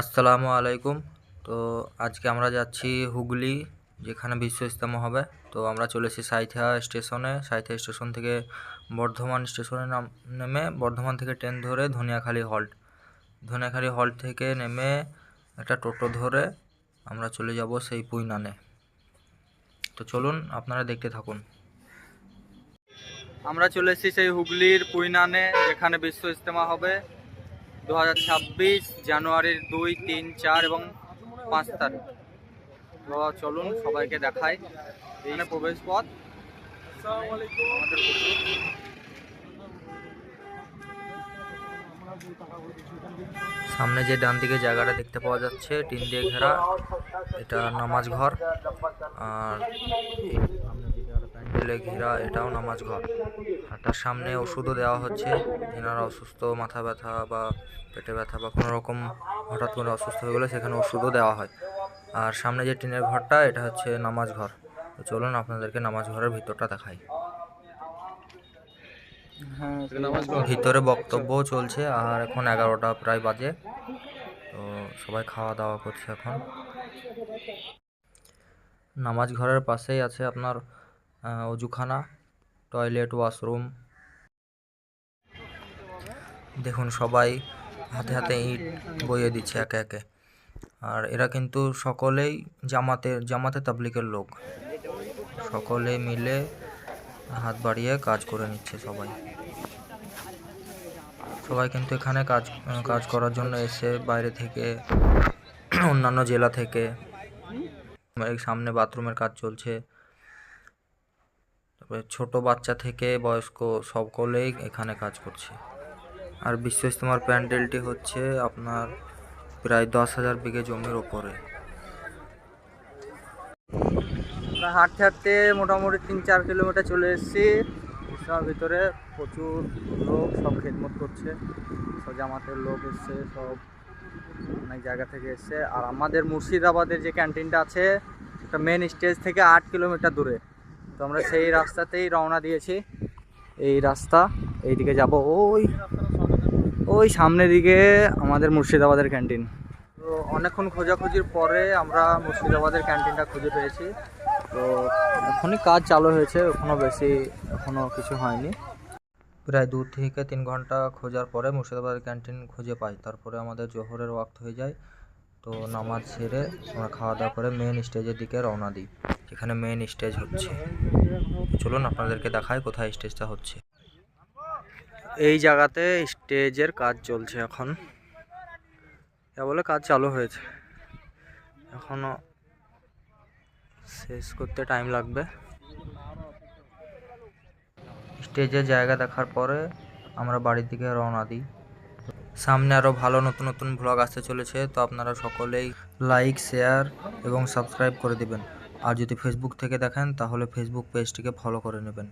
আসসালামু আলাইকুম। তো আজকে আমরা যাচ্ছি হুগলি, যেখানে বিশ্ব ইস্তেমা হবে। তো আমরা চলেছি সাইথিয়া স্টেশনে। সাইথিয়া স্টেশন থেকে বর্ধমান স্টেশনে নাম, নেমে বর্ধমান থেকে ট্রেন ধরে ধনিয়াখালী হল্ট। ধনিয়াখালী হল্ট থেকে নেমে একটা টোটো ধরে আমরা চলে যাব সেই পুইনানে। তো চলুন আপনারা দেখতে থাকুন। আমরা চলে এসেছি সেই হুগলির পুইনানে, যেখানে বিশ্ব ইস্তেমা হবে। দু হাজার ছাব্বিশ জানুয়ারির দুই, তিন, চার এবং পাঁচ তারিখ। তো চলুন সবাইকে দেখাই। এখানে প্রবেশ পথ সামনে যে ডান দিকে জায়গাটা দেখতে পাওয়া যাচ্ছে, টিন দিয়ে ঘেরা, এটা নামাজ ঘর। আর প্যান্ডেলে ঘেরা এটাও নামাজ ঘর। আর তার সামনে ওষুধও দেওয়া হচ্ছে। যেনারা অসুস্থ মাথা ব্যথা বা পেটে ব্যথা বা কোনো রকম হঠাৎ করে অসুস্থ হয়ে গেলে সেখানে ওষুধও দেওয়া হয়। আর সামনে যে টিনের ঘরটা এটা হচ্ছে নামাজ ঘর। তো চলুন আপনাদেরকে নামাজ ঘরের ভিতরটা দেখাই। ভিতরে বক্তব্য চলছে আর এখন এগারোটা প্রায় বাজে। তো সবাই খাওয়া দাওয়া করছে এখন। নামাজ ঘরের পাশেই আছে আপনার অজুখানা টয়লেট ওয়াশরুম দেখুন, সবাই হাতে হাতে ইট বইয়ে দিচ্ছে একে একে। আর এরা কিন্তু সকলেই জামাতে জামাতে তাবলিকের লোক। সকলে মিলে হাত বাড়িয়ে কাজ করে নিচ্ছে সবাই। সবাই কিন্তু এখানে কাজ কাজ করার জন্য এসে বাইরে থেকে, অন্যান্য জেলা থেকে সামনে বাথরুমের কাজ চলছে। ছোট বাচ্চা থেকে বয়স্ক সকলেই এখানে কাজ করছে। আর বিশ্ব ইস্তেমার প্যান্ডেলটি হচ্ছে আপনার প্রায় দশ হাজার বিঘে জমির ওপরে। হাঁটতে হাঁটতে মোটামুটি তিন চার কিলোমিটার চলে এসেছি। ইসলামের ভিতরে প্রচুর লোক সব খেদমত করছে। সব জামাতের লোক এসছে, সব অনেক জায়গা থেকে এসছে। আর আমাদের মুর্শিদাবাদের যে ক্যান্টিনটা আছে একটা মেন স্টেজ থেকে আট কিলোমিটার দূরে। তো আমরা সেই রাস্তাতেই রওনা দিয়েছি। এই রাস্তা, এইদিকে যাব। ওই ওই সামনের দিকে আমাদের মুর্শিদাবাদের ক্যান্টিন। তো অনেকক্ষণ খোঁজাখুঁজির পরে আমরা মুর্শিদাবাদের ক্যান্টিনটা খুঁজে পেয়েছি। তো এখনই কাজ চালু হয়েছে এখনও বেশি এখনও কিছু হয়নি। প্রায় দু থেকে তিন ঘণ্টা খোঁজার পরে মুর্শিদাবাদের ক্যান্টিন খুঁজে পাই। তারপরে আমাদের জোহরের ওয়াক্ত হয়ে যায়। তো নামাজ সেরে আমরা খাওয়া দাওয়া করে মেন স্টেজের দিকে রওনা দিই। যেখানে মেন স্টেজ হচ্ছে। চলুন আপনাদেরকে দেখায় কোথায় স্টেজটা হচ্ছে। এই জায়গাতে স্টেজের কাজ চলছে এখন। বলে কাজ চালু হয়েছে। এখনও শেষ করতে টাইম লাগবে। স্টেজের জায়গা দেখার পরে আমরা বাড়ির দিকে রওনা দিই। সামনে আরও ভালো নতুন নতুন ভ্লগ আসতে চলেছে, তো আপনারা সকলেই লাইক শেয়ার এবং সাবস্ক্রাইব করে দিবেন। আর যদি ফেসবুক থেকে দেখেন, তাহলে ফেসবুক পেজটিকে ফলো করে নেবেন।